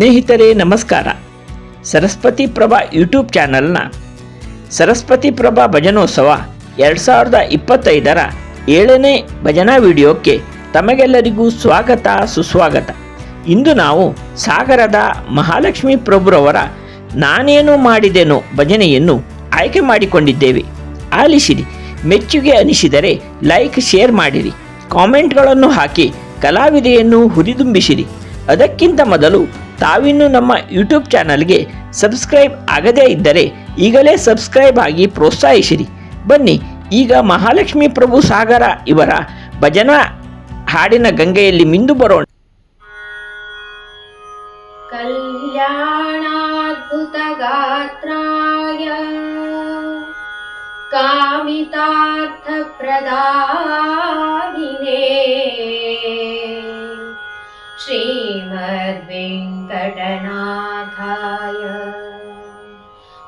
ಸ್ನೇಹಿತರೆ, ನಮಸ್ಕಾರ. ಸರಸ್ವತಿ ಪ್ರಭಾ ಯೂಟ್ಯೂಬ್ ಚಾನಲ್ನ ಸರಸ್ವತಿ ಪ್ರಭಾ ಭಜನೋತ್ಸವ ಎರಡು ಸಾವಿರದ ಇಪ್ಪತ್ತೈದರ ಏಳನೇ ಭಜನಾ ವಿಡಿಯೋಕ್ಕೆ ತಮಗೆಲ್ಲರಿಗೂ ಸ್ವಾಗತ, ಸುಸ್ವಾಗತ. ಇಂದು ನಾವು ಸಾಗರದ ಮಹಾಲಕ್ಷ್ಮಿ ಪ್ರಭುರವರ ನಾನೇನು ಮಾಡಿದೆನೋ ಭಜನೆಯನ್ನು ಆಯ್ಕೆ ಮಾಡಿಕೊಂಡಿದ್ದೇವೆ. ಆಲಿಸಿರಿ. ಮೆಚ್ಚುಗೆ ಅನಿಸಿದರೆ ಲೈಕ್, ಶೇರ್ ಮಾಡಿರಿ. ಕಾಮೆಂಟ್ಗಳನ್ನು ಹಾಕಿ ಕಲಾವಿದೆಯನ್ನು ಹುರಿದುಂಬಿಸಿರಿ. ಅದಕ್ಕಿಂತ ಮೊದಲು ತಾವಿನ್ನು ನಮ್ಮ ಯೂಟ್ಯೂಬ್ ಚಾನಲ್ಗೆ ಸಬ್ಸ್ಕ್ರೈಬ್ ಆಗದೇ ಇದ್ದರೆ ಈಗಲೇ ಸಬ್ಸ್ಕ್ರೈಬ್ ಆಗಿ ಪ್ರೋತ್ಸಾಹಿಸಿರಿ ಬನ್ನಿ ಈಗ ಮಹಾಲಕ್ಷ್ಮಿ ಪ್ರಭು ಸಾಗರ ಇವರ ಭಜನಾ ಹಾಡಿನ ಗಂಗೆಯಲ್ಲಿ ಮಿಂದು ಬರೋಣ कल्याणाद्भुतगात्राय कामितार्थप्रदायिने वेङ्कटनाथाय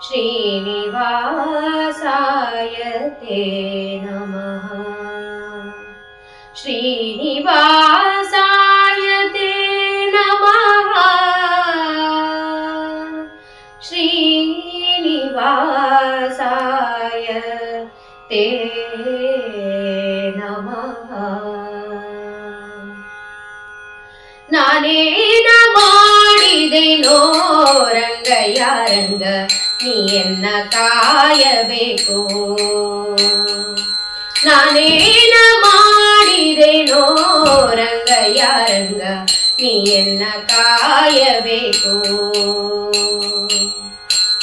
श्रीनिवासाय ते नमः। श्रीनिवासाय ते नमः। श्रीनिवासाय ते नमः। नाने ಮಾಡಿದೆನೋ ರಂಗಯ್ಯ, ರಂಗ, ನೀಯನ್ನ ಕಾಯಬೇಕು. ನಾನೇನ ಮಾಡಿದೆನೋ ರಂಗಯ್ಯ, ರಂಗ, ನೀಯನ್ನ ಕಾಯಬೇಕು.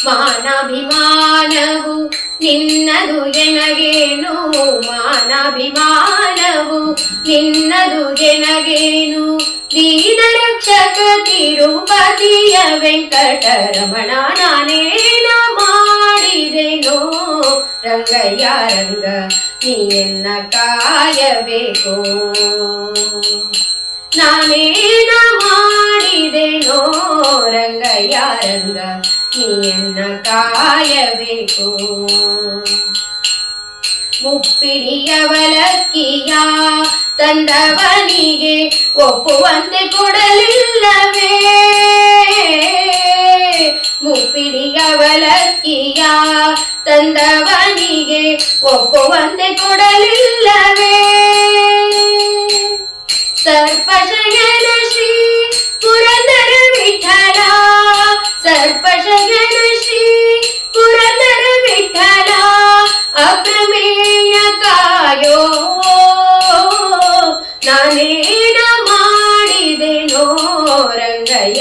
ಮಾನಾಭಿಮಾನವು ನಿನ್ನದು ಎನಗೇನು? ಮಾನಾಭಿಮಾನವು ನಿನ್ನದು ಎನಗೇನು? ದೀನ ರಕ್ಷಕ ತಿರುಪತಿಯ ವೆಂಕಟರಮಣ ನಾನೇನ ಮಾಡಿದೆನೋ ರಂಗಯ್ಯ ರಂಗ ನೀಯನ್ನ ಕಾಯಬೇಕು ನಾನೇನ ಮಾಡಿದೆನೋ ರಂಗಯ್ಯ ರಂಗ ನೀಯನ್ನ ಕಾಯಬೇಕು ಮುಪ್ಪಿಡಿಯವಲಕ್ಕಿಯ ತಂದವನಿಗೆ ಒಪ್ಪುವಂತೆ ಕೊಡಲಿಲ್ಲವೇ? ಮುಪ್ಪಿಡಿಯವಲಕ್ಕಿಯ ತಂದವನಿಗೆ ಒಪ್ಪುವಂತೆ ಕೊಡಲಿಲ್ಲವೇ? ಸರ್ಪಶಯನ ಶ್ರೀ ಪುರಂದರ ವಿಠಲ ಸರ್ಪಶಯನ ಶ್ರೀ ಪುರಂದರ ವಿಠಲ ಅಪ್ರಮೇಯ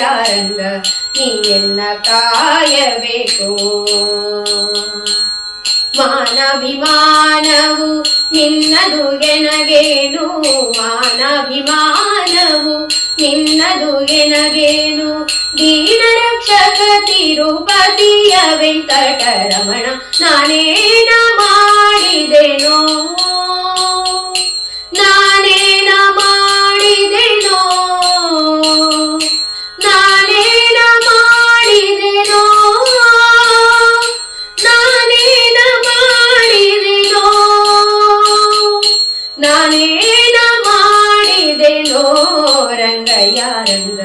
ರಂಗಯ್ಯ ನೀನ್ನ ಕಾಯಬೇಕು. ಮಾನಭಿಮಾನವು ನಿನ್ನದು ಎನಗೇನು? ಮಾನಭಿಮಾನವು ನಿನ್ನದು ಎನಗೇನು? ದೀನ ರಕ್ಷಕ ತಿರುಪತಿಯ ವೆಂಕಟರಮಣ, ನಾನೇನ ಮಾಡಿದೆನೋ ರಂಗಯ್ಯ ರಂಗ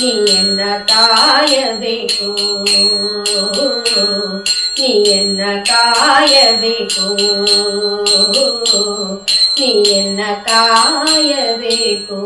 ನೀಯನ್ನ ಕಾಯಬೇಕು ನೀಯನ್ನ ಕಾಯಬೇಕು ನೀಯನ್ನ ಕಾಯಬೇಕು